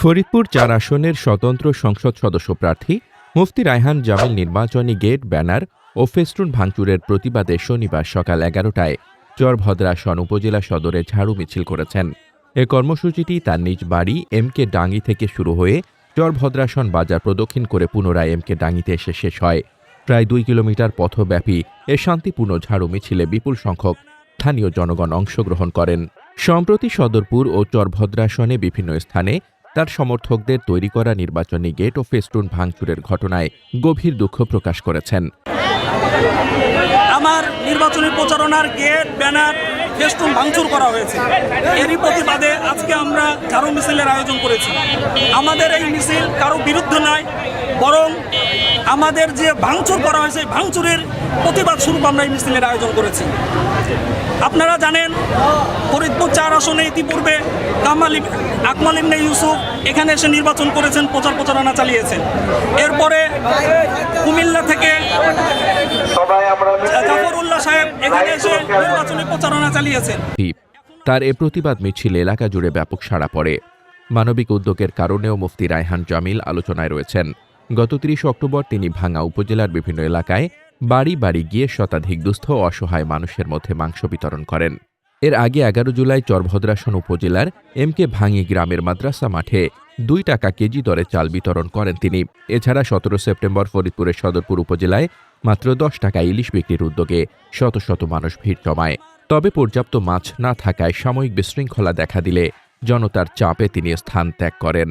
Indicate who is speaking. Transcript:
Speaker 1: ফরিদপুর চার আসনের স্বতন্ত্র সংসদ সদস্য প্রার্থী মুফতি রায়হান জামিল নির্বাচনী গেট, ব্যানার ও ফেস্টুন ভাঙচুরের প্রতিবাদে শনিবার সকাল এগারোটায় চরভদ্রাসন উপজেলা সদরে ঝাড়ু মিছিল করেছেন। এ কর্মসূচিটি তার নিজ বাড়ি এম কে ডাঙ্গি থেকে শুরু হয়ে চরভদ্রাসন বাজার প্রদক্ষিণ করে পুনরায় এম কে ডাঙ্গিতে এসে শেষ হয়। প্রায় দুই কিলোমিটার পথব্যাপী এ শান্তিপূর্ণ ঝাড়ু মিছিলে বিপুল সংখ্যক স্থানীয় জনগণ অংশগ্রহণ করেন। সম্প্রতি সদরপুর ও চরভদ্রাসনে বিভিন্ন স্থানে তার সমর্থকদের তৈরি করা নির্বাচনী গেট ও ফেস্টুন ভাঙচুরের ঘটনায় গভীর দুঃখ প্রকাশ করেছেন।
Speaker 2: আমার নির্বাচনী প্রচারণার গেট, ব্যানার, ফেস্টুন ভাঙচুর করা হয়েছে। এরই প্রতিবাদে আজকে আমরা কারও মিছিলের আয়োজন করেছি। আমাদের এই মিছিল কারও বিরুদ্ধে নয় আমাদের যে ভাঙচুর করা হয়েছে ভাঙচুরের প্রতিবাদ স্বরূপ আমরা এই মিছিলের আয়োজন করেছি। আপনারা জানেন ফরিদপুর চার আসনে ইতিপূর্বে কামাল আকমাল ইবনে ইউসুফ এখানে এসে নির্বাচন করেছেন প্রচার প্রচারণা চালিয়েছেন। এরপরে কুমিল্লা থেকে
Speaker 3: সবাই
Speaker 2: জাফরুল্লাহ সাহেব এখানে এসে নির্বাচনী প্রচারণা চালিয়েছেন।
Speaker 1: তার এ প্রতিবাদ মিছিল এলাকা জুড়ে ব্যাপক সাড়া পড়ে। মানবিক উদ্যোগের কারণেও মুফতি রায়হান জামিল আলোচনায় রয়েছেন। গত তিরিশ অক্টোবর তিনি ভাঙ্গা উপজেলার বিভিন্ন এলাকায় বাড়ি বাড়ি গিয়ে শতাধিক দুস্থ অসহায় মানুষের মধ্যে মাংস বিতরণ করেন। এর আগে এগারো জুলাই চরভদ্রাসন উপজেলার এম কে ভাঙি গ্রামের মাদ্রাসা মাঠে দুই টাকা কেজি দরে চাল বিতরণ করেন তিনি। এছাড়া সতেরো সেপ্টেম্বর ফরিদপুরের সদরপুর উপজেলায় মাত্র দশ টাকা ইলিশ বিক্রির উদ্যোগে শত শত মানুষ ভিড় জমায়। তবে পর্যাপ্ত মাছ না থাকায় সাময়িক বিশৃঙ্খলা দেখা দিলে জনতার চাপে তিনি স্থান ত্যাগ করেন।